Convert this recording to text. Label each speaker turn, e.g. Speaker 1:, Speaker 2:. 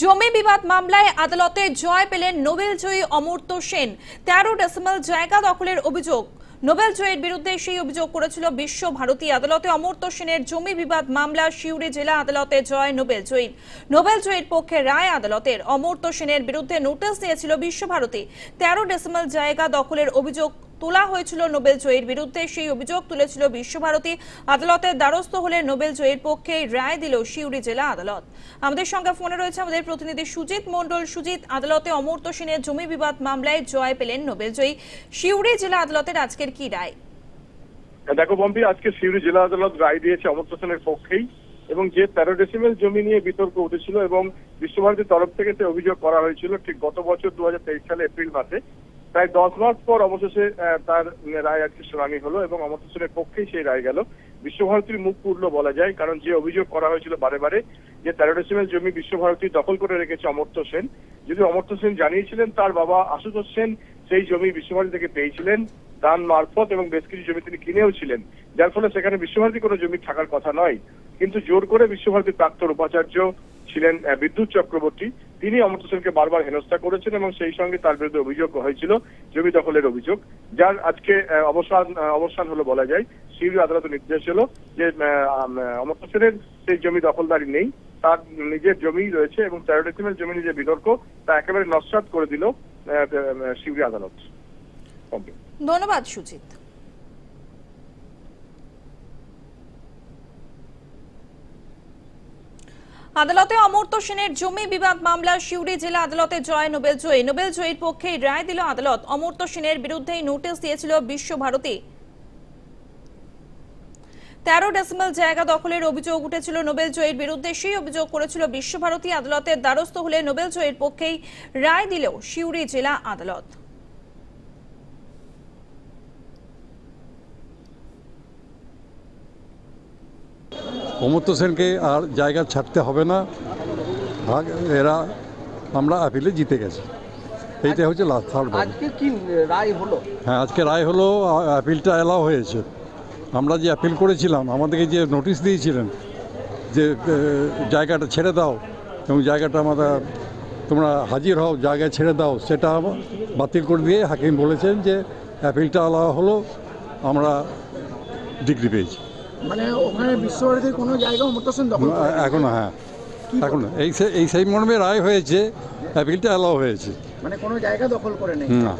Speaker 1: জমি বিবাদ মামলায় আদালতে জয় পেলেন নোবেল জয়ী অমর্ত্য সেন। তেরো ডেসিমাল জায়গা দখলের অভিযোগ। নোবেল জয়ের বিরুদ্ধে সেই অভিযোগ করেছিল বিশ্ব ভারতী আদালতে অমর্ত্য সেনের জমি বিবাদ মামলা সিউড়ি জেলা আদালতে জয় নোবেল জয়ীর নোবেল জয়ীর পক্ষে রায় আদালতের। অমর্ত্য সেনের বিরুদ্ধে নোটিশ দিয়েছিল বিশ্বভারতী তেরো ডেসিমাল জায়গা দখলের অভিযোগ তোলা হয়েছিল নোবেল জয়ীর বিরুদ্ধে, সেই অভিযোগ তুলেছিল বিশ্বভারতী। আদালতের দ্বারস্থ হলে নোবেল জয়ীর পক্ষে রায় দিল সিউড়ি জেলা আদালত। আমাদের সঙ্গে ফোনে রয়েছে আমাদের প্রতিনিধি সুজিত মন্ডল সুজিত, আদালতে অমর্ত্য সেনের জমি বিবাদ মামলায় জয় পেলেন নোবেল জয়ী সিউড়ি জেলা আদালতের আজকের কি রায়?
Speaker 2: দেখো বম্বি, আজকে সিউড়ি জেলা আদালত রায় দিয়েছে অমর্ত্য সেনের পক্ষেই এবং যে তেরো ডেসিমেল জমি নিয়ে বিতর্ক উঠেছিল এবং বিশ্বভারতীর তরফ থেকে অভিযোগ করা হয়েছিল, ঠিক গত বছর দু হাজার তেইশ সালে এপ্রিল মাসে। প্রায় দশ মাস পর অবশেষে তার রায় আজকে শুনানি হলো এবং অমর্ত্য সেনের পক্ষেই সেই রায় গেল। বিশ্বভারতীর মুখ পুরলো বলা যায়, কারণ যে অভিযোগ করা হয়েছিল বারে বারে যে তেরো জমি বিশ্বভারতী দখল করে রেখেছে অমর্ত্য সেন যদি অমর্ত্য সেন জানিয়েছিলেন তার বাবা আশুতোষ সেন সেই জমি বিশ্বভারতী থেকে পেয়েছিলেন দান মারফত এবং বেশ কিছু জমি তিনি কিনেও ছিলেন, যার ফলে সেখানে বিশ্বভারতী কোনো জমি থাকার কথা নয়। কিন্তু জোর করে বিশ্বভারতীর প্রাক্তন উপাচার্য ছিলেন বিদ্যুৎ চক্রবর্তী। তিনি অমর্ত্য সেনকে বারবার হেনস্থা করেছেন এবং সেই সঙ্গে তার বিরুদ্ধে অভিযোগ হয়েছিল জমি দখলের অভিযোগ যার আজকে অবসান অবসান হলো বলা যায়। সিউড়ি আদালতের নির্দেশ হলো যে অমর্ত্য সেনের সেই জমি দখলদারি নেই তার নিজের জমি রয়েছে এবং তেরো জমি যে বিতর্ক তা একেবারে নস্বাত করে দিল আহ, আদালত।
Speaker 1: ধন্যবাদ সুজিত। আদালতে অমর্ত্য সেনের জমি বিবাদ মামলা সিউড়ি জেলা আদালতে জয় নোবেল জয়ী। নোবেল জয়ীর পক্ষে রায় দিল আদালত। অমর্ত্য সেনের বিরুদ্ধেই নোটিশ দিয়েছিল বিশ্বভারতী। তেরো ডেসিমাল জায়গা দখলের অভিযোগ উঠেছিল নোবেল জয়ীর বিরুদ্ধে। সেই অভিযোগ করেছিল বিশ্বভারতী আদালতের দ্বারস্থ হলে নোবেল জয়ীর পক্ষেই রায় দিল সিউড়ি জেলা আদালত।
Speaker 3: অমর্ত্য সেনকে আর জায়গা ছাড়তে হবে না। ভাগ এরা আমরা আপিলে জিতে গেছি। এইটা হচ্ছে লাস্ট থার্ড
Speaker 4: আজকে কি রায় হলো?
Speaker 3: হ্যাঁ আজকে রায় হলো আপিলটা এলাও হয়েছে। আমরা যে আপিল করেছিলাম আমাদেরকে যে নোটিশ দিয়েছিলেন যে জায়গাটা ছেড়ে দাও এবং জায়গাটা আমাদের তোমরা হাজির হও জায়গায় ছেড়ে দাও সেটা বাতিল করে দিয়ে হাকিম বলেছেন যে অ্যাপিলটা এলাও হলো আমরা ডিগ্রি পেয়েছি।
Speaker 5: মানে ওখানে বিশ্বভারতীর কোনো জায়গা অমর্ত্য সেন দখল
Speaker 3: এখনও হ্যাঁ। এখনও এই এই সেই মর্মে রায় হয়েছে অ্যাপিলটা অ্যালাও হয়েছে।
Speaker 5: মানে কোনো জায়গা দখল করে নেই
Speaker 3: না।